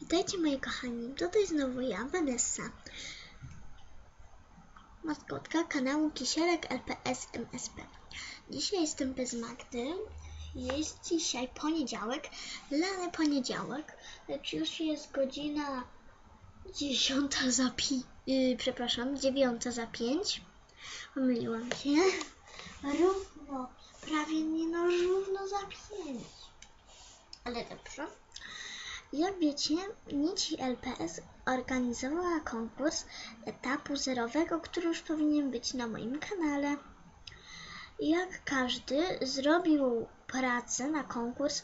Witajcie moi kochani, tutaj znowu ja, Vanessa, maskotka kanału Kisielek LPS MSP. Dzisiaj jestem bez Magdy, jest dzisiaj poniedziałek, lany poniedziałek, lecz już jest godzina dziesiąta za pi... Yy, przepraszam, dziewiąta za pięć. Pomyliłam się. Równo, prawie nie no, równo za pięć. Ale dobrze. Jak wiecie, Nici LPS organizowała konkurs etapu zerowego, który już powinien być na moim kanale. Jak każdy zrobił pracę na konkurs,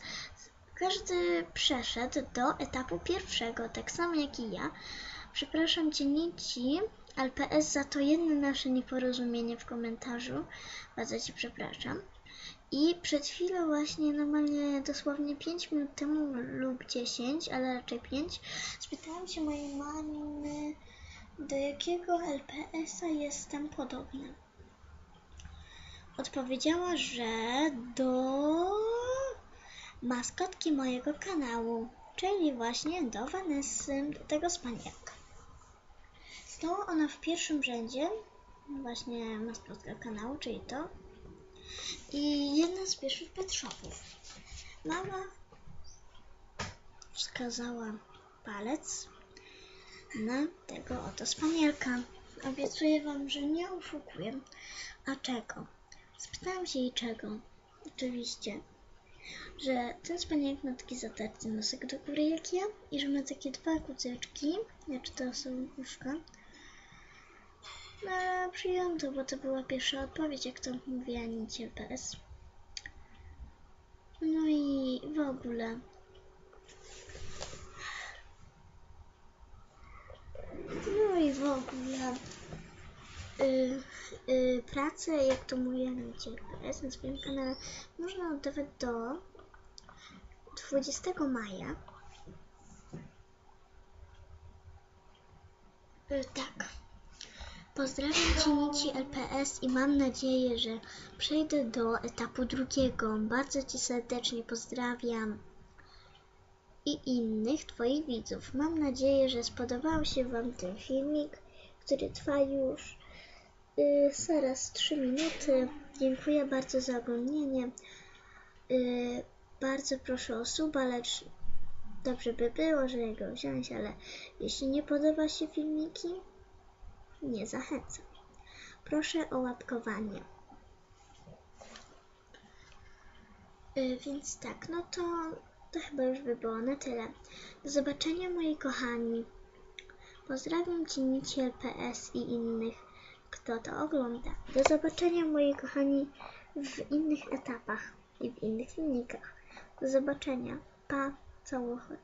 każdy przeszedł do etapu pierwszego, tak samo jak i ja. Przepraszam Cię Nici LPS za to jedno nasze nieporozumienie w komentarzu. Bardzo Cię przepraszam. I przed chwilą właśnie, normalnie dosłownie 5 minut temu lub 10, ale raczej 5, spytałam się mojej mamy, do jakiego LPS-a jestem podobna. Odpowiedziała, że do maskotki mojego kanału, czyli właśnie do Vanessy, do tego spaniaka. Stała ona w pierwszym rzędzie, właśnie maskotka kanału, czyli to, i jedna z pierwszych pet shopów. Mama wskazała palec na tego oto spanielka. Obiecuję wam, że nie oszukuję. A czego? Spytałam się jej czego. Oczywiście, że ten spanielek ma taki zatarty nosek do góry jak ja i że ma takie dwa kuceczki, znaczy to są uszka. No, ale przyjąłem to, bo to była pierwsza odpowiedź, jak to mówiła nic LPS. No i w ogóle. No i w ogóle. Y, y, pracę, jak to mówiła nic LPS na swoim kanale, można oddawać do 20 maja. Y, tak. Pozdrawiam Cię Nici LPS i mam nadzieję, że przejdę do etapu drugiego. Bardzo Cię serdecznie pozdrawiam i innych Twoich widzów. Mam nadzieję, że spodobał się Wam ten filmik, który trwa już yy, zaraz 3 minuty. Dziękuję bardzo za oglądanie. Yy, bardzo proszę o suba, lecz dobrze by było, żeby go wziąć, ale jeśli nie podoba się filmiki, nie zachęcam. Proszę o łapkowanie. Yy, więc tak, no to, to chyba już by było na tyle. Do zobaczenia moi kochani. Pozdrawiam Cię Nici LPS i innych, kto to ogląda. Do zobaczenia moi kochani w innych etapach i w innych filmikach. Do zobaczenia. Pa, całuchy.